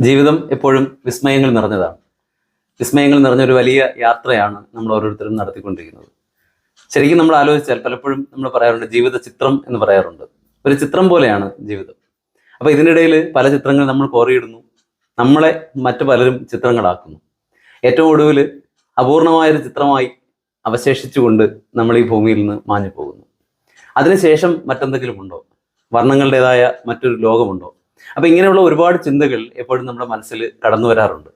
ജീവിതം എപ്പോഴും വിസ്മയങ്ങൾ നിറഞ്ഞതാണ്. വിസ്മയങ്ങൾ നിറഞ്ഞൊരു വലിയ യാത്രയാണ് നമ്മൾ ഓരോരുത്തരും നടത്തിക്കൊണ്ടിരിക്കുന്നത്. ശരിക്കും നമ്മൾ ആലോചിച്ചാൽ പലപ്പോഴും നമ്മൾ പറയാറുണ്ട് ജീവിത ചിത്രം എന്ന് പറയാറുണ്ട്. ഒരു ചിത്രം പോലെയാണ് ജീവിതം. അപ്പോൾ ഇതിനിടയിൽ പല ചിത്രങ്ങൾ നമ്മൾ കോറിയിടുന്നു. നമ്മളെ മറ്റു പലരും ചിത്രങ്ങളാക്കുന്നു. ഏറ്റവും ഒടുവിൽ അപൂർണമായൊരു ചിത്രമായി അവശേഷിച്ചുകൊണ്ട് നമ്മൾ ഈ ഭൂമിയിൽ നിന്ന് മാഞ്ഞു പോകുന്നു അതിനുശേഷം മറ്റെന്തെങ്കിലും ഉണ്ടോ? വർണങ്ങളുടേതായ മറ്റൊരു ലോകമുണ്ടോ? അപ്പൊ ഇങ്ങനെയുള്ള ഒരുപാട് ചിന്തകൾ എപ്പോഴും നമ്മുടെ മനസ്സിൽ കടന്നു വരാറുണ്ട്.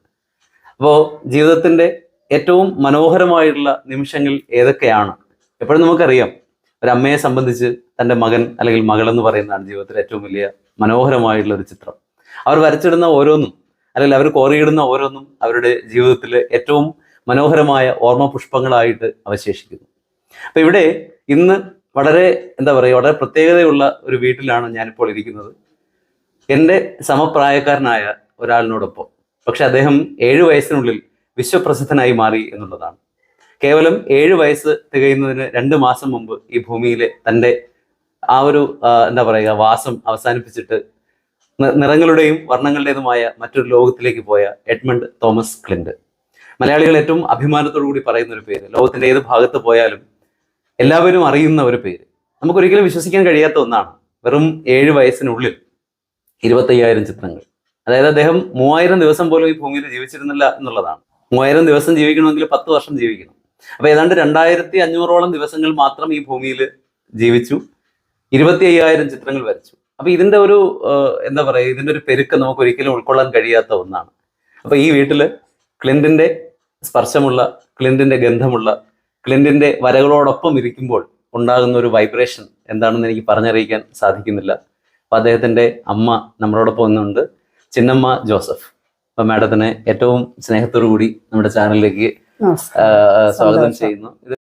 അപ്പോൾ ജീവിതത്തിന്റെ ഏറ്റവും മനോഹരമായിട്ടുള്ള നിമിഷങ്ങൾ ഏതൊക്കെയാണ്? എപ്പോഴും നമുക്കറിയാം ഒരു അമ്മയെ സംബന്ധിച്ച് തന്റെ മകൻ അല്ലെങ്കിൽ മകൾ എന്ന് പറയുന്നതാണ് ജീവിതത്തിലെ ഏറ്റവും വലിയ മനോഹരമായിട്ടുള്ള ഒരു ചിത്രം. അവർ വരച്ചിടുന്ന ഓരോന്നും അല്ലെങ്കിൽ അവർ കോറിയിടുന്ന ഓരോന്നും അവരുടെ ജീവിതത്തിലെ ഏറ്റവും മനോഹരമായ ഓർമ്മ പുഷ്പങ്ങളായിട്ട് അവശേഷിക്കുന്നു. അപ്പൊ ഇവിടെ ഇന്ന് വളരെ എന്താ പറയുക വളരെ പ്രത്യേകതയുള്ള ഒരു വീട്ടിലാണ് ഞാനിപ്പോൾ ഇരിക്കുന്നത്. എന്റെ സമപ്രായക്കാരനായ ഒരാളിനോടൊപ്പം. പക്ഷെ അദ്ദേഹം ഏഴു വയസ്സിനുള്ളിൽ വിശ്വപ്രസിദ്ധനായി മാറി എന്നുള്ളതാണ്. കേവലം ഏഴ് വയസ്സ് തികയുന്നതിന് രണ്ട് മാസം മുമ്പ് ഈ ഭൂമിയിലെ തന്റെ ആ ഒരു എന്താ പറയുക വാസം അവസാനിപ്പിച്ചിട്ട് നിറങ്ങളുടെയും വർണങ്ങളുടേതുമായ മറ്റൊരു ലോകത്തിലേക്ക് പോയ എഡ്മണ്ട് തോമസ് ക്ലിൻഡ് മലയാളികൾ ഏറ്റവും അഭിമാനത്തോടു കൂടി പറയുന്ന ഒരു പേര് ലോകത്തിന്റെ ഏത് ഭാഗത്ത് പോയാലും എല്ലാവരും അറിയുന്ന ഒരു പേര്. നമുക്കൊരിക്കലും വിശ്വസിക്കാൻ കഴിയാത്ത ഒന്നാണ്. വെറും ഏഴ് വയസ്സിനുള്ളിൽ ഇരുപത്തയ്യായിരം ചിത്രങ്ങൾ. അതായത് അദ്ദേഹം മൂവായിരം ദിവസം പോലും ഈ ഭൂമിയിൽ ജീവിച്ചിരുന്നില്ല എന്നുള്ളതാണ്. മൂവായിരം ദിവസം ജീവിക്കണമെങ്കിൽ പത്ത് വർഷം ജീവിക്കണം. അപ്പൊ ഏതാണ്ട് രണ്ടായിരത്തി അഞ്ഞൂറോളം ദിവസങ്ങൾ മാത്രം ഈ ഭൂമിയിൽ ജീവിച്ചു. ഇരുപത്തി അയ്യായിരം ചിത്രങ്ങൾ വരച്ചു. അപ്പൊ ഇതിന്റെ ഒരു എന്താ പറയുക ഇതിന്റെ ഒരു പെരുക്ക് നമുക്ക് ഒരിക്കലും ഉൾക്കൊള്ളാൻ കഴിയാത്ത ഒന്നാണ്. അപ്പൊ ഈ വീട്ടിൽ ക്ലിന്റിന്റെ സ്പർശമുള്ള ക്ലിന്റിന്റെ ഗന്ധമുള്ള ക്ലിന്റിന്റെ വരകളോടൊപ്പം ഇരിക്കുമ്പോൾ ഉണ്ടാകുന്ന ഒരു വൈബ്രേഷൻ എന്താണെന്ന് എനിക്ക് പറഞ്ഞറിയിക്കാൻ സാധിക്കുന്നില്ല. അപ്പൊ അദ്ദേഹത്തിന്റെ അമ്മ നമ്മളോടൊപ്പം ഒന്നുണ്ട് ചിന്നമ്മ ജോസഫ്. അപ്പൊ മാഡത്തിനെ ഏറ്റവും സ്നേഹത്തോടു കൂടി നമ്മുടെ ചാനലിലേക്ക് സ്വാഗതം ചെയ്യുന്നു. ഇത്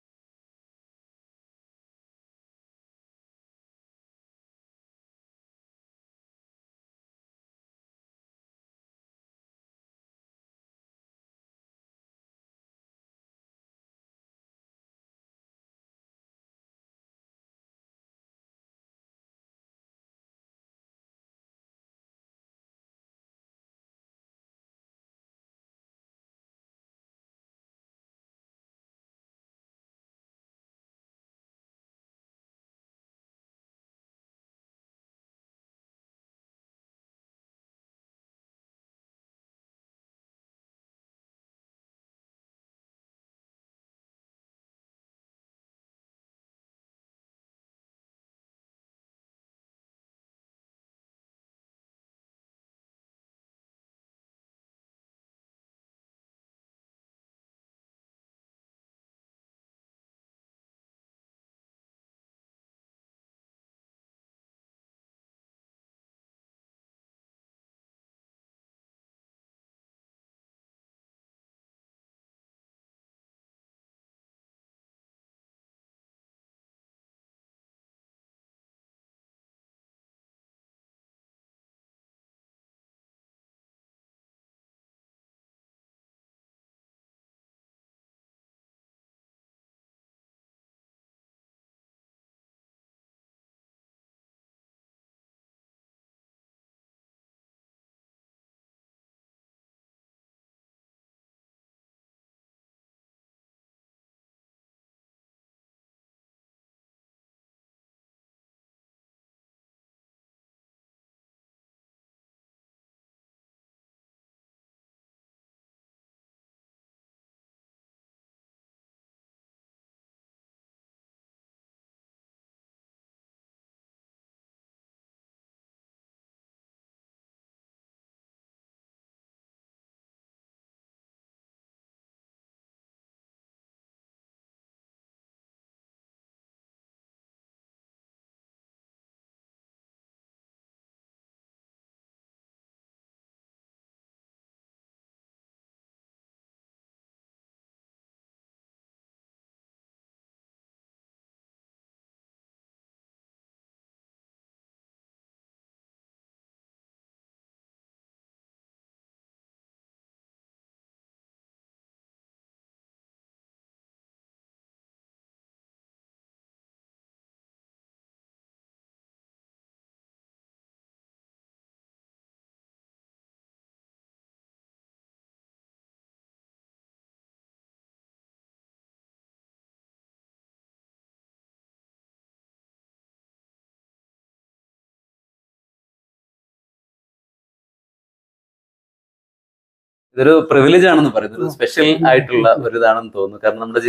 ഇതൊരു പ്രിവിലേജ് ആണെന്ന് പറയുന്നത്. ഒരു സ്പെഷ്യൽ ആയിട്ടുള്ള ഒരു ഇതാണെന്ന് തോന്നുന്നു. കാരണം നമ്മുടെ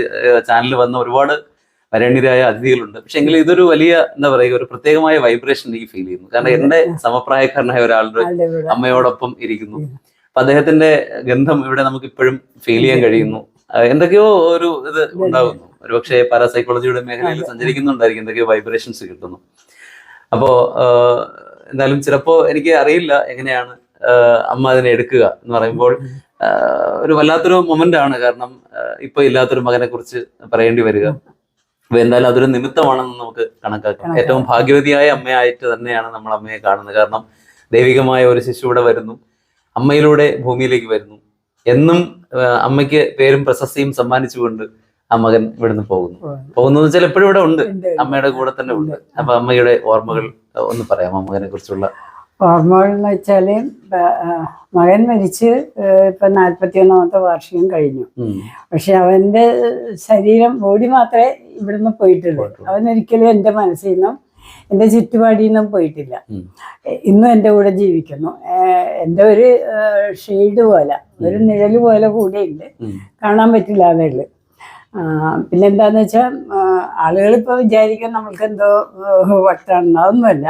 ചാനലിൽ വന്ന ഒരുപാട് വരണ്യരായ അതിഥികളുണ്ട്. പക്ഷെ എങ്കിലും ഇതൊരു വലിയ എന്താ പറയുക ഒരു പ്രത്യേകമായ വൈബ്രേഷൻ എനിക്ക് ഫീൽ ചെയ്യുന്നു. കാരണം എന്റെ സമപ്രായക്കാരനായ ഒരാളുടെ അമ്മയോടൊപ്പം ഇരിക്കുന്നു. അപ്പൊ അദ്ദേഹത്തിന്റെ ഗന്ധം ഇവിടെ നമുക്ക് ഇപ്പോഴും ഫീൽ ചെയ്യാൻ കഴിയുന്നു. എന്തൊക്കെയോ ഒരു ഇത് ഉണ്ടാകുന്നു. ഒരുപക്ഷെ പാരാസൈക്കോളജിയുടെ മേഖലയിൽ സഞ്ചരിക്കുന്നുണ്ടായിരിക്കും. എന്തൊക്കെയോ വൈബ്രേഷൻസ് കിട്ടുന്നു. അപ്പോ എന്തായാലും ചിലപ്പോ എനിക്ക് അറിയില്ല എങ്ങനെയാണ് അമ്മ അതിനെ എടുക്കുക എന്ന് പറയുമ്പോൾ ഒരു വല്ലാത്തൊരു മൊമെന്റ് ആണ്. കാരണം ഇപ്പൊ ഇല്ലാത്തൊരു മകനെ കുറിച്ച് പറയേണ്ടി വരിക. അപ്പൊ എന്തായാലും അതൊരു നിമിത്തമാണെന്ന് നമുക്ക് കണക്കാക്കാം. ഏറ്റവും ഭാഗ്യവതിയായ അമ്മയായിട്ട് തന്നെയാണ് നമ്മൾ അമ്മയെ കാണുന്നത്. കാരണം ദൈവികമായ ഒരു ശിശു ഇവിടെ വരുന്നു. അമ്മയിലൂടെ ഭൂമിയിലേക്ക് വരുന്നു. എന്നും അമ്മയ്ക്ക് പേരും പ്രശസ്തിയും സമ്മാനിച്ചുകൊണ്ട് ആ മകൻ ഇവിടുന്ന് പോകുന്നു. പോകുന്നു. വെച്ചാൽ എപ്പോഴും ഇവിടെ ഉണ്ട്. ഉണ്ട്. അമ്മയുടെ കൂടെ തന്നെ ഉണ്ട്. അപ്പൊ അമ്മയുടെ ഓർമ്മകൾ ഒന്ന് പറയാം അമ്മകനെ കുറിച്ചുള്ള ഓർമ്മകൾ എന്ന് ആ, മകൻ മരിച്ച് ഇപ്പം നാൽപ്പത്തി ഒന്നാമത്തെ വാർഷികം കഴിഞ്ഞു. പക്ഷെ അവന്റെ ശരീരം ബോഡി മാത്രമേ ഇവിടുന്ന് പോയിട്ടുള്ളൂ. ഒരിക്കലും എന്റെ മനസ്സിൽ നിന്നും എന്റെ ചുറ്റുപാടിൽ നിന്നും പോയിട്ടില്ല. ഇന്നും എന്റെ കൂടെ ജീവിക്കുന്നു. എന്റെ എന്റെ ഒരു ഷെയ്ഡ് പോലെ ഒരു നിഴൽ പോലെ കൂടെ ഉണ്ട്. കാണാൻ പറ്റില്ല അതേ പിന്നെന്താന്ന് വെച്ചാൽ ആളുകൾ ഇപ്പോൾ വിചാരിക്കാൻ നമ്മൾക്ക് എന്തോ വട്ടാണെന്ന് അതൊന്നുമല്ല.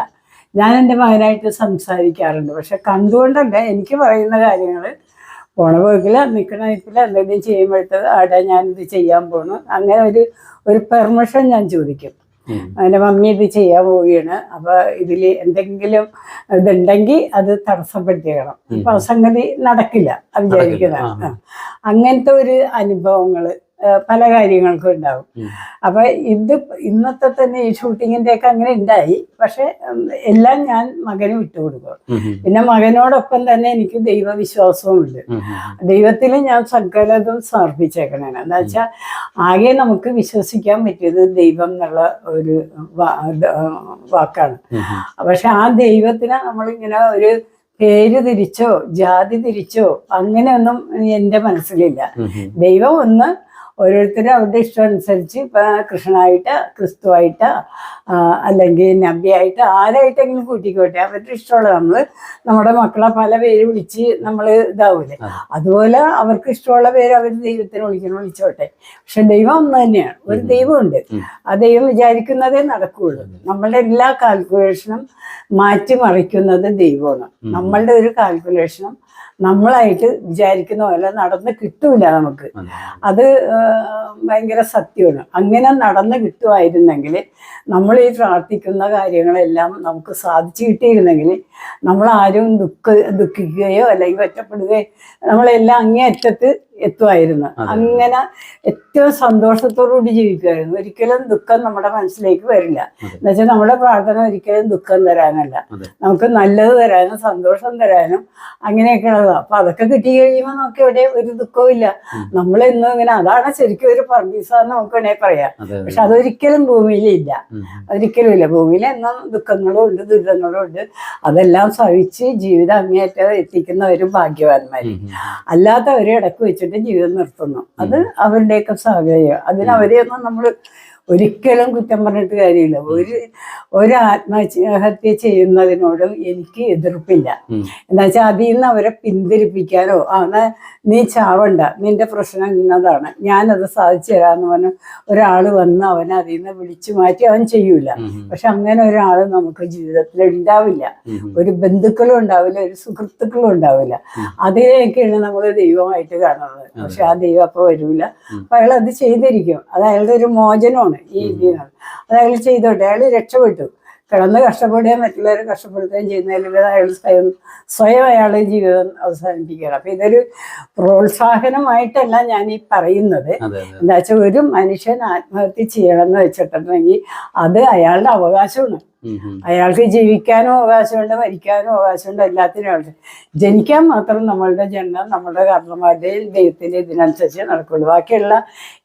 ഞാൻ എന്റെ മകനായിട്ട് സംസാരിക്കാറുണ്ട്. പക്ഷെ കണ്ടുകൊണ്ടല്ല എനിക്ക് പറയുന്ന കാര്യങ്ങൾ പോണ പോക്കില്ല നിൽക്കണ നിൽക്കില്ല എന്തെങ്കിലും ചെയ്യുമ്പോഴത്തത് അവിടെ ഞാനിത് ചെയ്യാൻ പോണു. അങ്ങനെ ഒരു ഒരു പെർമിഷൻ ഞാൻ ചോദിക്കും. അതിന്റെ എന്റെ മമ്മി ഇത് ചെയ്യാൻ പോവുകയാണ്. അപ്പോൾ ഇതിൽ എന്തെങ്കിലും ഇതുണ്ടെങ്കിൽ അത് തടസ്സപ്പെടുത്തിയേക്കണം. അപ്പൊ സംഗതി നടക്കില്ല അത് വിചാരിക്കുന്നത് ആ. ആ. അങ്ങനത്തെ ഒരു അനുഭവങ്ങൾ പല കാര്യങ്ങൾക്കും ഉണ്ടാവും. അപ്പൊ ഇത് ഇന്നത്തെ തന്നെ ഈ ഷൂട്ടിങ്ങിന്റെ ഒക്കെ അങ്ങനെ ഉണ്ടായി പക്ഷെ എല്ലാം ഞാൻ മകന് വിട്ടുകൊടുക്കും. പിന്നെ മകനോടൊപ്പം തന്നെ എനിക്ക് ദൈവവിശ്വാസവുമുണ്ട്. ദൈവത്തിൽ ഞാൻ സകലതും സമർപ്പിച്ചേക്കണേന് എന്താ വെച്ചാൽ ആകെ നമുക്ക് വിശ്വസിക്കാൻ പറ്റിയത് ദൈവം എന്നുള്ള ഒരു വാക്കാണ്. പക്ഷെ ആ ദൈവത്തിന് നമ്മളിങ്ങനെ ഒരു പേര് തിരിച്ചോ ജാതി തിരിച്ചോ അങ്ങനെയൊന്നും എന്റെ മനസ്സിലില്ല. ദൈവം ഒന്ന് ഓരോരുത്തരും അവരുടെ ഇഷ്ടം അനുസരിച്ച് ഇപ്പൊ കൃഷ്ണനായിട്ട് ക്രിസ്തുവായിട്ട് അല്ലെങ്കിൽ നബിയായിട്ട് ആരായിട്ടെങ്കിലും കൂട്ടിക്കോട്ടെ. അവരുടെ ഇഷ്ടമുള്ള നമ്മൾ നമ്മുടെ മക്കളെ പല പേര് വിളിച്ച് നമ്മൾ ഇതാവൂലേ. അതെ. അതുപോലെ അവർക്ക് ഇഷ്ടമുള്ള പേര് അവർ ദൈവത്തിന് വിളിക്കണം വിളിച്ചോട്ടെ. പക്ഷെ ദൈവം ഒന്ന് തന്നെയാണ്. ഒരു ദൈവമുണ്ട്. ആ ദൈവം വിചാരിക്കുന്നതേ നടക്കുകയുള്ളൂ നമ്മളുടെ എല്ലാ കാൽക്കുലേഷനും മാറ്റിമറിക്കുന്നത് ദൈവമാണ്. നമ്മളുടെ ഒരു കാൽക്കുലേഷനും നമ്മളായിട്ട് വിചാരിക്കുന്ന പോലെ നടന്ന് കിട്ടൂല നമുക്ക്. അത്. ഭയങ്കര സത്യമാണ്. അങ്ങനെ നടന്ന് കിട്ടുമായിരുന്നെങ്കിൽ നമ്മൾ ഈ പ്രാർത്ഥിക്കുന്ന കാര്യങ്ങളെല്ലാം നമുക്ക് സാധിച്ചു കിട്ടിയിരുന്നെങ്കിൽ നമ്മൾ ആരും ദുഃഖ ദുഃഖിക്കുകയോ അല്ലെങ്കിൽ ഒറ്റപ്പെടുകയോ നമ്മളെല്ലാം അങ്ങേയറ്റത്ത് എത്തുമായിരുന്നു. അങ്ങനെ ഏറ്റവും സന്തോഷത്തോടുകൂടി ജീവിക്കുമായിരുന്നു ഒരിക്കലും ദുഃഖം നമ്മുടെ മനസ്സിലേക്ക് വരില്ല. എന്നുവെച്ചാൽ നമ്മുടെ പ്രാർത്ഥന ഒരിക്കലും ദുഃഖം തരാനല്ല നമുക്ക് നല്ലത് തരാനും സന്തോഷം തരാനും അങ്ങനെയൊക്കെ ഉള്ളതാണ് അപ്പൊ അതൊക്കെ കിട്ടി കഴിയുമ്പോൾ നമുക്ക് എവിടെ ഒരു ദുഃഖവും ഇല്ല. നമ്മളെന്നും ഇങ്ങനെ അതാണ് ശരിക്കും ഒരു പറമ്പീസാന്ന് നമുക്ക് വേണേ പറയാം. പക്ഷെ അതൊരിക്കലും ഭൂമിയിലില്ല. ഒരിക്കലും ഇല്ല ഭൂമിയിൽ എന്നും ദുഃഖങ്ങളും ഉണ്ട് ദുരിതങ്ങളും ഉണ്ട് അതെല്ലാം സഹിച്ച് ജീവിതം അങ്ങേയറ്റം എത്തിക്കുന്ന ഒരു ഭാഗ്യവാന്മാര്. അല്ലാത്തവരെ ഇടയ്ക്ക് വെച്ചിട്ട് ജീവിതം നിർത്തുന്നു. അത് അവരുടെയൊക്കെ സാഹചര്യം. അതിനവരെയൊന്നും നമ്മൾ ഒരിക്കലും കുറ്റം പറഞ്ഞിട്ട് കാര്യമില്ല ഒരു ഒരു ആത്മഹത്യ ചെയ്യുന്നതിനോട് എനിക്ക് എതിർപ്പില്ല ഉം. എന്താ വെച്ചാൽ അതിൽ നിന്ന് അവരെ പിന്തിരിപ്പിക്കാനോ ആ നീ ചാവണ്ട നിന്റെ പ്രശ്നം ഇന്നതാണ് ഞാനത് സാധിച്ചു തരാമെന്ന് പറഞ്ഞ് ഒരാൾ വന്ന് അവനെ അതിൽ നിന്ന് വിളിച്ചു മാറ്റി അവൻ ചെയ്യൂല. പക്ഷെ അങ്ങനെ ഒരാൾ നമുക്ക് ജീവിതത്തിൽ ഉണ്ടാവില്ല. ഒരു ബന്ധുക്കളും ഉണ്ടാവില്ല ഒരു സുഹൃത്തുക്കളും ഉണ്ടാവില്ല. അതിനെയൊക്കെയാണ് നമ്മൾ ദൈവമായിട്ട് കാണുന്നത് പക്ഷെ ആ ദൈവം അപ്പൊ വരൂല. അപ്പൊ അയാൾ അത് ചെയ്തിരിക്കും അത് അയാളുടെ ഒരു മോചനമാണ് ഈ ഇതിൽ അത് അയാൾ ചെയ്തോട്ടെ അയാൾ രക്ഷപ്പെട്ടു. കിടന്ന് കഷ്ടപ്പെടുകയും മറ്റുള്ളവരെ കഷ്ടപ്പെടുത്തുകയും ചെയ്യുന്നതിലൂടെ അയാൾ സ്വയം സ്വയം അയാളുടെ ജീവിതം അവസാനിപ്പിക്കുകയാണ്. അപ്പൊ ഇതൊരു പ്രോത്സാഹനമായിട്ടല്ല ഞാൻ ഈ പറയുന്നത്. എന്താ വെച്ചാൽ ഒരു മനുഷ്യൻ ആത്മഹത്യ ചെയ്യണമെന്ന് വെച്ചിട്ടുണ്ടെങ്കിൽ അത് അയാളുടെ അവകാശമാണ്. അയാൾക്ക് ജീവിക്കാനും അവകാശമുണ്ട് മരിക്കാനും അവകാശമുണ്ട് എല്ലാത്തിനും അയാൾക്ക് ജനിക്കാൻ മാത്രം നമ്മളുടെ ജന്മം നമ്മുടെ കർമ്മമാരുടെയും ദൈവത്തിന്റെ ഇതിനനുസരിച്ച് നടക്കുള്ളൂ. ബാക്കിയുള്ള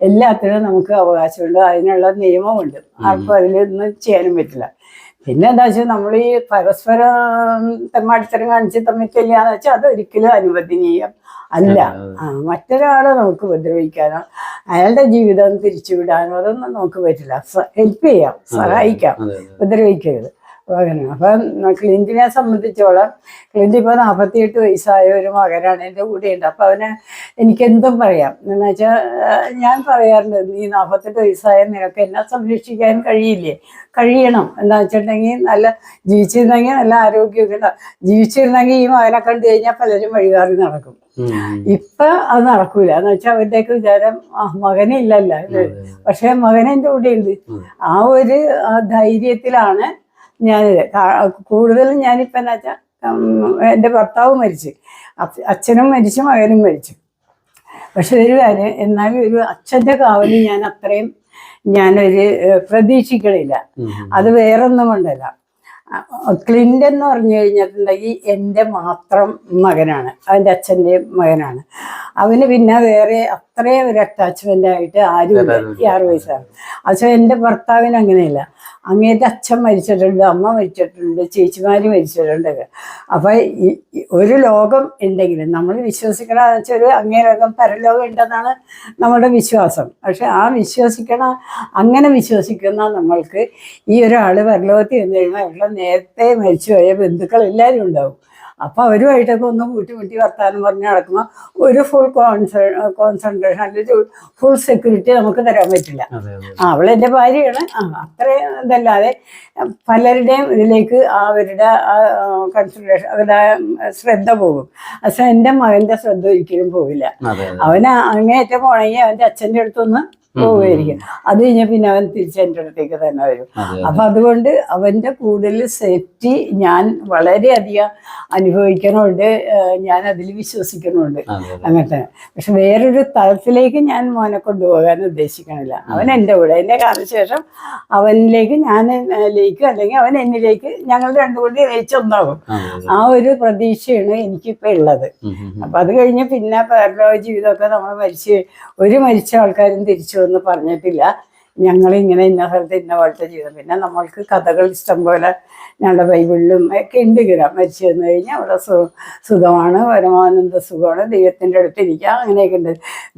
എല്ലാത്തിനും നമുക്ക് അവകാശമുണ്ട് അതിനുള്ള നിയമമുണ്ട്. ആർക്കും അതിലൊന്നും ചെയ്യാനും പറ്റില്ല. പിന്നെ എന്താ വെച്ചാൽ നമ്മൾ ഈ പരസ്പരം തെമ്മാടിത്തരം കാണിച്ച് തമ്മിൽ കല്യാണം വെച്ചാൽ അത് ഒരിക്കലും അനുവദനീയം അല്ല. ആ മറ്റൊരാളെ നമുക്ക് ഉപദ്രവിക്കാനോ അയാളുടെ ജീവിതം തിരിച്ചുവിടാനോ അതൊന്നും നമുക്ക് പറ്റില്ല. ഹെൽപ്പ് ചെയ്യാം സഹായിക്കാം ഉപദ്രവിക്കരുത്. മകനാണ് അപ്പം ക്ലിന്റിനെ സംബന്ധിച്ചോളം ക്ലിന്റ് ഇപ്പോൾ നാൽപ്പത്തിയെട്ട് വയസ്സായ ഒരു മകനാണ് എന്റെ കൂടെയുണ്ട്. അപ്പം അവന് എനിക്കെന്തും പറയാം. എന്ന് വെച്ചാൽ ഞാൻ പറയാറുണ്ട് നീ നാൽപ്പത്തെട്ട് വയസ്സായ നിനക്ക് എന്നെ സംരക്ഷിക്കാൻ കഴിയില്ലേ? കഴിയണം. എന്ന് വെച്ചിട്ടുണ്ടെങ്കിൽ നല്ല ജീവിച്ചിരുന്നെങ്കിൽ നല്ല ആരോഗ്യമൊക്കെ ഉണ്ടാവും ജീവിച്ചിരുന്നെങ്കിൽ ഈ മകനെ കണ്ടു കഴിഞ്ഞാൽ പലരും വഴികാറി നടക്കും. ഇപ്പൊ അത് നടക്കൂല. എന്ന് വെച്ചാൽ അവരുടെയൊക്കെ വിചാരം ആ മകനില്ലല്ല പക്ഷെ മകൻ എന്റെ കൂടെ ഉണ്ട് ആ ഒരു ധൈര്യത്തിലാണ് ഞാനിത് കൂടുതലും ഞാനിപ്പോൾ എന്താ വെച്ചാൽ എന്റെ ഭർത്താവ് മരിച്ചു. അച്ഛനും മരിച്ചു മകനും മരിച്ചു. പക്ഷെ ഒരു കാര്യം എന്നാലും ഒരു അച്ഛന്റെ കാവൽ ഞാൻ അത്രയും ഞാനൊരു പ്രതീക്ഷിക്കണില്ല. അത് വേറൊന്നും കൊണ്ടല്ല ക്ലിന്റൻ എന്ന് പറഞ്ഞു കഴിഞ്ഞിട്ടുണ്ടെങ്കിൽ എന്റെ മാത്രം മകനാണ്. അവന്റെ അച്ഛന്റെയും മകനാണ്. അവന് പിന്നെ വേറെ അത്രയും ഒരു അറ്റാച്ച്മെന്റ് ആയിട്ട് ആരുമില്ല ഈ ആറ് വയസ്സാണ്. അച്ഛൻ എന്റെ ഭർത്താവിന് അങ്ങനെയല്ല. അങ്ങേത്തെ അച്ഛൻ മരിച്ചിട്ടുണ്ട് അമ്മ മരിച്ചിട്ടുണ്ട് ചേച്ചിമാര് മരിച്ചിട്ടുണ്ട് അപ്പം ഒരു ലോകം ഉണ്ടെങ്കിലും നമ്മൾ വിശ്വസിക്കണ വെച്ചാൽ ഒരു അങ്ങേ ലോകം പരലോകം ഉണ്ടെന്നാണ് നമ്മുടെ വിശ്വാസം. പക്ഷെ ആ വിശ്വസിക്കണ അങ്ങനെ വിശ്വസിക്കുന്ന നമ്മൾക്ക് ഈ ഒരാൾ പരലോകത്തിൽ നിന്ന് കഴിയുമ്പോൾ അവരുടെ നേരത്തെ മരിച്ചുപോയ ബന്ധുക്കൾ എല്ലാവരും ഉണ്ടാവും. അപ്പോൾ അവരുമായിട്ടൊക്കെ ഒന്ന് കൂട്ടിമുട്ടി വർത്താനം പറഞ്ഞ് നടക്കുമ്പോൾ ഒരു ഫുൾ കോൺസെ കോൺസെൻട്രേഷൻ അല്ലെങ്കിൽ ഫുൾ സെക്യൂരിറ്റി നമുക്ക് തരാൻ പറ്റില്ല. അവളെന്റെ ഭാര്യയാണ്. അത്രയും ഇതല്ലാതെ പലരുടെയും ഇതിലേക്ക് അവരുടെ കൺസിഡറേഷൻ അവരുടെ ആ ശ്രദ്ധ പോകും. പക്ഷെ എന്റെ മകന്റെ ശ്രദ്ധ ഒരിക്കലും പോവില്ല. അവനെ അങ്ങേറ്റം പോണെങ്കിൽ അവന്റെ അച്ഛന്റെ അടുത്തൊന്ന് പോവുമായിരിക്കും അത് കഴിഞ്ഞാൽ പിന്നെ അവൻ തിരിച്ച് എന്റെ അടുത്തേക്ക് തന്നെ വരും. അപ്പൊ അതുകൊണ്ട് അവന്റെ കൂടുതൽ സേഫ്റ്റി ഞാൻ വളരെയധികം അനുഭവിക്കണമുണ്ട് ഞാൻ അതിൽ വിശ്വസിക്കണമുണ്ട് അങ്ങനത്തെ. പക്ഷെ വേറൊരു തലത്തിലേക്ക് ഞാൻ മോനെ കൊണ്ടുപോകാൻ ഉദ്ദേശിക്കണില്ല. അവൻ എന്റെ കൂടെ. എന്റെ കാലശേഷം അവനിലേക്ക് ഞാൻ ലയിക്കും. അല്ലെങ്കിൽ അവൻ എന്നിലേക്ക് ഞങ്ങൾ രണ്ടും കൂടി ലയിച്ചൊന്നാകും ആ ഒരു പ്രതീക്ഷയാണ് എനിക്കിപ്പോൾ ഉള്ളത്. അപ്പൊ അത് കഴിഞ്ഞ് പിന്നെ പരലോക ജീവിതമൊക്കെ നമ്മൾ മരിച്ച് ഒരു മരിച്ച ആൾക്കാരും തിരിച്ചു എന്ന് പറഞ്ഞിട്ടില്ല. ഞങ്ങളിങ്ങനെ ഇന്ന സ്ഥലത്ത് ഇന്ന പോലത്തെ ജീവിതം. പിന്നെ നമ്മൾക്ക് കഥകൾ ഇഷ്ടം പോലെ ഞങ്ങളുടെ ബൈബിളിലും ഒക്കെ ഉണ്ട് ഇങ്ങനെ. മരിച്ചു വന്നു കഴിഞ്ഞാൽ അവിടെ സു സുഖമാണ് പരമാനന്ദ സുഖമാണ്. ദൈവത്തിന്റെ അടുത്ത് ഇരിക്കുക അങ്ങനെയൊക്കെ ഉണ്ട്.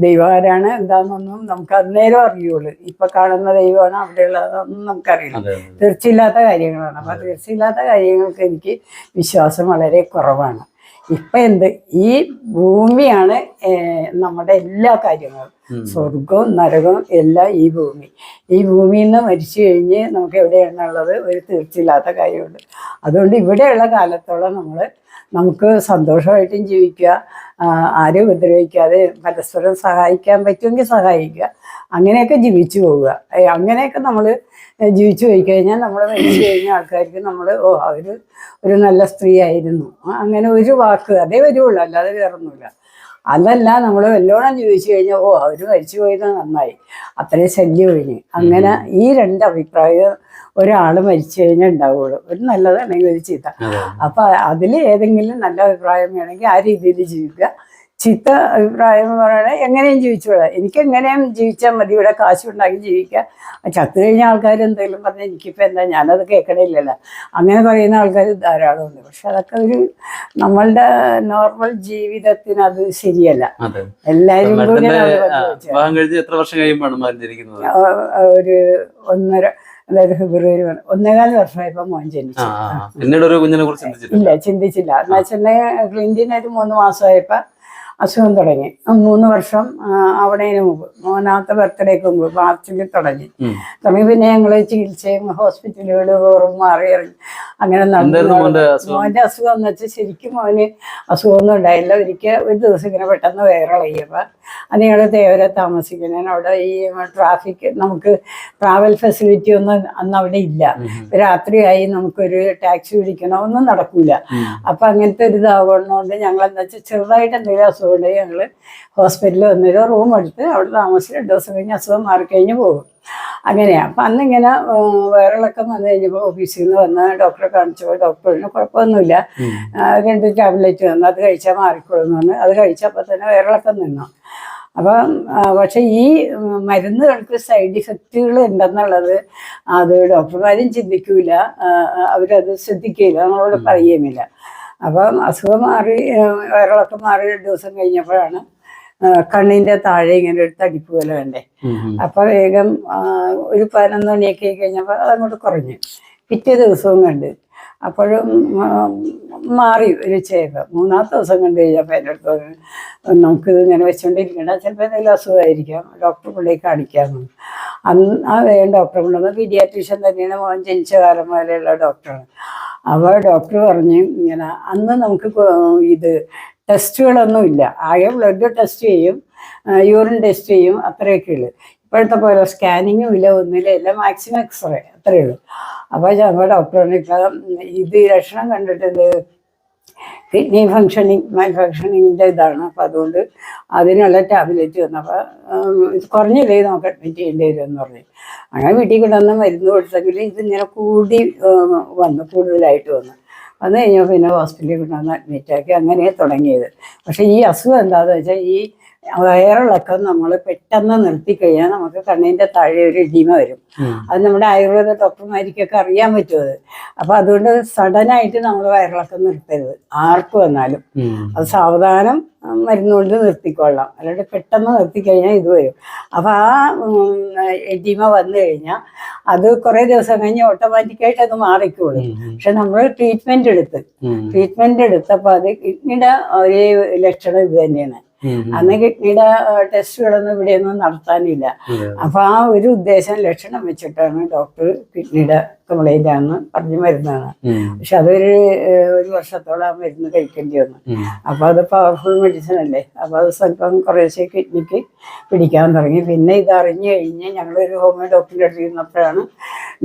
ദൈവം ആരാണ്? എന്താണെന്നൊന്നും നമുക്ക് അന്നേരം അറിയുള്ളൂ. ഇപ്പം കാണുന്ന ദൈവമാണ് അവിടെയുള്ളതെന്നൊന്നും നമുക്കറിയില്ല. തീർച്ചയില്ലാത്ത കാര്യങ്ങളാണ്. അപ്പം തീർച്ചയില്ലാത്ത കാര്യങ്ങൾക്ക് എനിക്ക് വിശ്വാസം വളരെ കുറവാണ്. ഇപ്പം എന്ത്? ഈ ഭൂമിയാണ് നമ്മുടെ എല്ലാ കാര്യങ്ങളും. സ്വർഗവും നരകവും എല്ലാം ഈ ഭൂമി. ഈ ഭൂമിയിൽ നിന്ന് മരിച്ചു കഴിഞ്ഞ് നമുക്ക് എവിടെയാണുള്ളത് ഒരു തീർച്ചയില്ലാത്ത കാര്യമുണ്ട്. അതുകൊണ്ട് ഇവിടെയുള്ള കാലത്തോളം നമ്മൾ നമുക്ക് സന്തോഷമായിട്ടും ജീവിക്കുക. ആരും ഉപദ്രവിക്കാതെ പരസ്പരം സഹായിക്കാൻ പറ്റുമെങ്കിൽ സഹായിക്കുക. അങ്ങനെയൊക്കെ ജീവിച്ചു പോവുക. അങ്ങനെയൊക്കെ നമ്മൾ ജീവിച്ചു പോയി കഴിഞ്ഞാൽ നമ്മൾ മരിച്ചു കഴിഞ്ഞ ആൾക്കാർക്ക് നമ്മൾ ഓ അവർ ഒരു നല്ല സ്ത്രീ ആയിരുന്നു. അങ്ങനെ ഒരു വാക്ക് അതേ വരുള്ളൂ. അല്ലാതെ വേറൊന്നുമില്ല. അതല്ല നമ്മൾ വല്ലോണം ചോദിച്ചു കഴിഞ്ഞാൽ ഓ അവർ മരിച്ചു പോയത് നന്നായി. അത്രയും ശല്യം ഒഴിഞ്ഞ്. അങ്ങനെ ഈ രണ്ട് അഭിപ്രായം ഒരാൾ മരിച്ചു കഴിഞ്ഞാൽ ഉണ്ടാവുള്ളൂ ഒരു നല്ലതാണെങ്കിൽ ഒരു ചീത്ത. അപ്പം അപ്പൊ അതിൽ ഏതെങ്കിലും നല്ല അഭിപ്രായം വേണമെങ്കിൽ ആ രീതിയിൽ ജീവിക്കുക. ചീത്ത അഭിപ്രായം എന്ന് പറയണത് എങ്ങനെയും ജീവിച്ചോളാം. എനിക്ക് എങ്ങനെയും ജീവിച്ചാൽ മതി. ഇവിടെ കാശ് ഉണ്ടാക്കി ജീവിക്കുക ചത്തു കഴിഞ്ഞ ആൾക്കാർ എന്തെങ്കിലും പറഞ്ഞാൽ എനിക്കിപ്പോൾ എന്താ? ഞാനത് കേൾക്കണില്ലല്ലോ. അങ്ങനെ പറയുന്ന ആൾക്കാർ ധാരാളമുണ്ട് പക്ഷെ അതൊക്കെ ഒരു നമ്മളുടെ നോർമൽ ജീവിതത്തിന് അത് ശരിയല്ല. എല്ലാവരും കൂടി എത്ര വർഷം കഴിയുമ്പോൾ ഒരു ഒന്നര അതായത് ഫെബ്രുവരി ഒന്ന്- ഒന്നേകാൽ വർഷമായപ്പോൾ മോൻ ജനിച്ചു. ആ, ആ. പിന്നീട് ഒരു കുഞ്ഞിനെ കുറിച്ച് ഇല്ല ചിന്തിച്ചില്ല. എന്നാ വെച്ചിട്ടുണ്ടെങ്കിൽ ക്ലിന്റിന് ഒരു മൂന്ന് മാസമായപ്പോൾ അസുഖം തുടങ്ങി. മൂന്ന് വർഷം അവിടെയും ആവണേന് മുമ്പ് മൂന്നാമത്തെ ബർത്ത്ഡേക്ക് മുമ്പ് മാർച്ചിൽ തുടങ്ങി. തുടങ്ങി പിന്നെ ഞങ്ങൾ ചികിത്സയും ഹോസ്പിറ്റലുകളും വേറും മാറി ഇറങ്ങി. അങ്ങനെ നടന്നു. അസുഖം? എന്ന് വെച്ചാൽ ശരിക്കും മോന് അസുഖമൊന്നും ഉണ്ടായില്ല. ഒരിക്കൽ ഒരു ദിവസം ഇങ്ങനെ പെട്ടെന്ന് വയറിളകിയപ്പോൾ അത് ഞങ്ങൾ തേവരെ താമസിക്കുന്നതിന് അവിടെ ഈ ട്രാഫിക് നമുക്ക് ട്രാവൽ ഫെസിലിറ്റി ഒന്നും അന്ന് അവിടെ ഇല്ല. രാത്രിയായി നമുക്കൊരു ടാക്സി പിടിക്കണോ ഒന്നും നടക്കൂല. അപ്പം അങ്ങനത്തെ ഒരു ഇതാവുന്നതുകൊണ്ട് ഞങ്ങൾ എന്താ വെച്ചാൽ ചെറുതായിട്ട് എന്തെങ്കിലും അസുഖം ഉണ്ടെങ്കിൽ ഞങ്ങൾ ഹോസ്പിറ്റലിൽ വന്നൊരു റൂം എടുത്ത് അവിടെ താമസിച്ച് രണ്ട് ദിവസം കഴിഞ്ഞ് അസുഖം മാറിക്കഴിഞ്ഞ് പോകും. അങ്ങനെയാണ് അപ്പം അന്നിങ്ങനെ വയറിളക്കം വന്നു കഴിഞ്ഞപ്പോൾ ഓഫീസിൽ നിന്ന് വന്ന് ഡോക്ടറെ കാണിച്ചപ്പോൾ ഡോക്ടറിന് കുഴപ്പമൊന്നുമില്ല. ഉം. ആ, രണ്ട് ടാബ്ലറ്റ് തന്നു. അത് കഴിച്ചാൽ മാറിക്കൊള്ളുന്നു പറഞ്ഞു. അത് കഴിച്ചപ്പോൾ തന്നെ വയറിളക്കം നിന്നു. അപ്പം പക്ഷെ ഈ മരുന്നുകൾക്ക് സൈഡ് ഇഫക്റ്റുകൾ ഉണ്ടെന്നുള്ളത് അത് ഡോക്ടർമാരും ചിന്തിക്കൂല. അവരത് ശ്രദ്ധിക്കില്ല നമ്മളോട് പറയുകയുമില്ല. അപ്പം അസുഖം മാറി വയറിളക്കം മാറി ദിവസം കഴിഞ്ഞപ്പോഴാണ് ആ, കണ്ണിന്റെ താഴെ ഇങ്ങനെ ഒരു തടിപ്പ് പോലെ വേണ്ടേ. അപ്പോൾ വേഗം ഒരു പതിനൊന്ന് മണിയൊക്കെ ആയി കഴിഞ്ഞപ്പോൾ അതങ്ങോട്ട് കുറഞ്ഞു. പിറ്റേ ദിവസവും കണ്ട്. അപ്പോഴും മാറി ഒരു ചേപ്പ് മൂന്നാമത്തെ ദിവസം കണ്ടു കഴിഞ്ഞപ്പോൾ എന്റെ അടുത്ത് നമുക്ക് നമുക്കിത് ഇങ്ങനെ വെച്ചുകൊണ്ടിരിക്കണ്ട ചിലപ്പോൾ എന്തെങ്കിലും അസുഖമായിരിക്കാം. ഡോക്ടറെ കൊണ്ടുപോയി കാണിക്കാമെന്ന് അന്ന് ആ വേഗം ഡോക്ടറെ കൊണ്ടുവന്ന്. പീഡിയാട്രീഷ്യൻ തന്നെയാണ് മോൻ ജനിച്ച കാലം പോലെയുള്ള ഡോക്ടറാണ്. അപ്പോൾ ഡോക്ടർ പറഞ്ഞു ഇങ്ങനെ അന്ന് നമുക്ക് ഇത് ടെസ്റ്റുകളൊന്നും ഇല്ല. ആകെ ബ്ലഡ് ടെസ്റ്റ് ചെയ്യും യൂറിൻ ടെസ്റ്റ് ചെയ്യും അത്രയൊക്കെ ഉള്ളൂ. ഇപ്പോഴത്തെ പോലെ സ്കാനിങ്ങും ഇല്ല ഒന്നുമില്ല. എല്ലാം മാക്സിമം എക്സ്റേ അത്രയേ ഉള്ളൂ. അപ്പോൾ ഡോക്ടർ ഇപ്പം ഇത് ലക്ഷണം കണ്ടിട്ടുണ്ട് കിഡ്നി ഫങ്ഷനിങ് മൈ ഫങ്ഷനിങ്ങിന്റെ ഇതാണ്. അപ്പോൾ അതുകൊണ്ട് അതിനുള്ള ടാബ്ലറ്റ് ഇത് കുറഞ്ഞില്ലേ നമുക്ക് അഡ്മിറ്റ് ചെയ്യേണ്ടി വരുമെന്ന് പറഞ്ഞു. അങ്ങനെ വീട്ടിൽ കൊണ്ടുവന്ന് മരുന്ന് കൊടുത്തെങ്കിൽ ഇതിങ്ങനെ കൂടി വന്നു കൂടുതലായിട്ട് വന്നു. വന്നു കഴിഞ്ഞാൽ പിന്നെ ഹോസ്പിറ്റലിൽ കൊണ്ടുവന്ന് അഡ്മിറ്റ് ആക്കി അങ്ങനെ തുടങ്ങിയത്. പക്ഷേ ഈ അസുഖം എന്താണെന്ന് വെച്ചാൽ ഈ വയറിളക്കം നമ്മൾ പെട്ടെന്ന് നിർത്തിക്കഴിഞ്ഞാൽ നമുക്ക് കണ്ണിന്റെ താഴെ ഒരു ഇടിമ വരും. അത് നമ്മുടെ ആയുർവേദ ഡോക്ടർമാർക്കൊക്കെ അറിയാൻ പറ്റും അത്. അപ്പം അതുകൊണ്ട് സഡനായിട്ട് നമ്മൾ വയറിളക്കം നിർത്തരുത്. ആർക്ക് വന്നാലും. അത് സാവധാനം മരുന്നുകൊണ്ട് മരുന്ന് കൊണ്ട് നിർത്തിക്കൊള്ളാം. അല്ലാണ്ട് പെട്ടെന്ന് നിർത്തിക്കഴിഞ്ഞാൽ ഇത് വരും. അപ്പം ആ എഡിമ വന്നു കഴിഞ്ഞാൽ അത് കുറെ ദിവസം കഴിഞ്ഞ് ഓട്ടോമാറ്റിക്കായിട്ട് അത് മാറിക്കോളും. പക്ഷെ നമ്മൾ ട്രീറ്റ്മെന്റ് എടുത്ത് ട്രീറ്റ്മെന്റ് എടുത്തപ്പോ എടുത്തപ്പോൾ അത് കിഡ്നിയുടെ ഒരേ ലക്ഷണം ഇത് തന്നെയാണ്. അന്ന് കിഡ്നിയുടെ ടെസ്റ്റുകളൊന്നും ഇവിടെയൊന്നും നടത്താനില്ല. അപ്പൊ ആ ഒരു ഉദ്ദേശം ലക്ഷണം വെച്ചിട്ടാണ് ഡോക്ടർ കിഡ്നിയുടെ കംപ്ലൈന്റ് ആണെന്ന് പറഞ്ഞു മരുന്നാണ്. പക്ഷെ അതൊരു ഒരു വർഷത്തോളം ആ മരുന്ന് കഴിക്കേണ്ടി വന്നു. അപ്പൊ അത് പവർഫുൾ മെഡിസിൻ അല്ലേ? അപ്പൊ അത് സ്വല്പം കുറേശ്ശെ കിഡ്നിക്ക് പിടിക്കാൻ തുടങ്ങി. പിന്നെ ഇത് അറിഞ്ഞു കഴിഞ്ഞ് ഞങ്ങളൊരു ഹോമിയോ ഡോക്ടറിന്റെ അടുത്ത് ഇരുന്നപ്പോഴാണ്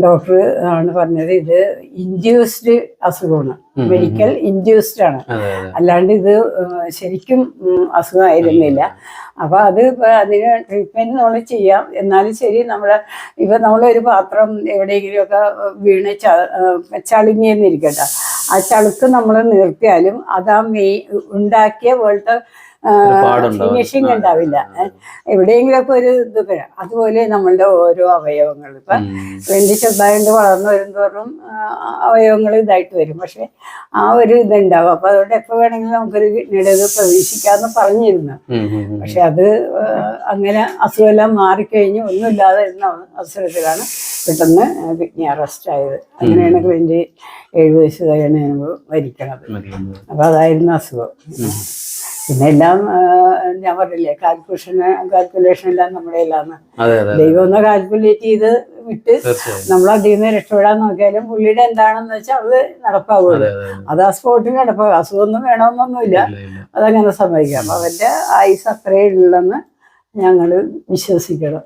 ഡോക്ടർ ആണ് പറഞ്ഞത് ഇത് ഇൻഡ്യൂസ്ഡ് അസുഖമാണ്. മെഡിക്കൽ ഇൻഡ്യൂസ്ഡ് ആണ്. അല്ലാണ്ട് ഇത് ശരിക്കും അസുഖമായിരുന്നില്ല. അപ്പൊ അത് അതിന് ട്രീറ്റ്മെന്റ് നമ്മൾ ചെയ്യാം. എന്നാലും ശരി നമ്മളെ ഇപ്പൊ നമ്മളൊരു പാത്രം എവിടെയെങ്കിലുമൊക്കെ വീണ് ച ചളിങ്ങിയെന്നിരിക്കട്ടെ. ആ ചളുക്ക് നമ്മൾ നിർത്തിയാലും അത് ആ മെയ് ഉണ്ടാക്കിയ പോലത്തെ ആ, ഉണ്ടാവില്ല. എവിടെയെങ്കിലൊക്കെ ഒരു ഇത് വരാം. അതുപോലെ നമ്മളുടെ ഓരോ അവയവങ്ങൾ. ഇപ്പൊ വെന്തി ചെറുതായിട്ട് വളർന്നു വരുന്തോറും അവയവങ്ങൾ ഇതായിട്ട് വരും. പക്ഷെ ആ ഒരു ഇതുണ്ടാവും. അപ്പൊ അതുകൊണ്ട് എപ്പോ വേണമെങ്കിലും നമുക്കൊരു കിഡ്നിയുടെ ഇത് പ്രതീക്ഷിക്കാമെന്ന് പറഞ്ഞിരുന്നു. പക്ഷെ അത് അങ്ങനെ അസുഖമെല്ലാം മാറിക്കഴിഞ്ഞ് ഒന്നുമില്ലാതെ ഇരുന്ന അവസരത്തിലാണ് പെട്ടെന്ന് കിഡ്നി അറസ്റ്റ് ആയത്. അങ്ങനെയാണ് ക്ലിന്റെ എഴുപത് വയസ്സ് കഴിഞ്ഞ് മരിക്കണത്. അപ്പൊ അതായിരുന്നു അസുഖം. പിന്നെ എല്ലാം ഞാൻ പറഞ്ഞില്ലേ കാൽക്കുലേഷൻ കാൽക്കുലേഷൻ എല്ലാം നമ്മുടെ എല്ലാന്ന് ദൈവം ഒന്ന് കാൽക്കുലേറ്റ് ചെയ്ത് വിട്ട് നമ്മൾ അതിൽ നിന്ന് രക്ഷപ്പെടാൻ നോക്കിയാലും പുള്ളിയുടെ എന്താണെന്ന് വെച്ചാൽ അത് നടപ്പാവുള്ളൂ. അതെ ആ സ്പോട്ടിൽ നടപ്പാകും അസുഖമൊന്നും വേണമെന്നൊന്നുമില്ല. അതങ്ങനെ സംഭവിക്കാം അവന്റെ ആയുസ് അത്രയേ ഉള്ളെന്ന് ഞങ്ങൾ വിശ്വസിക്കണം.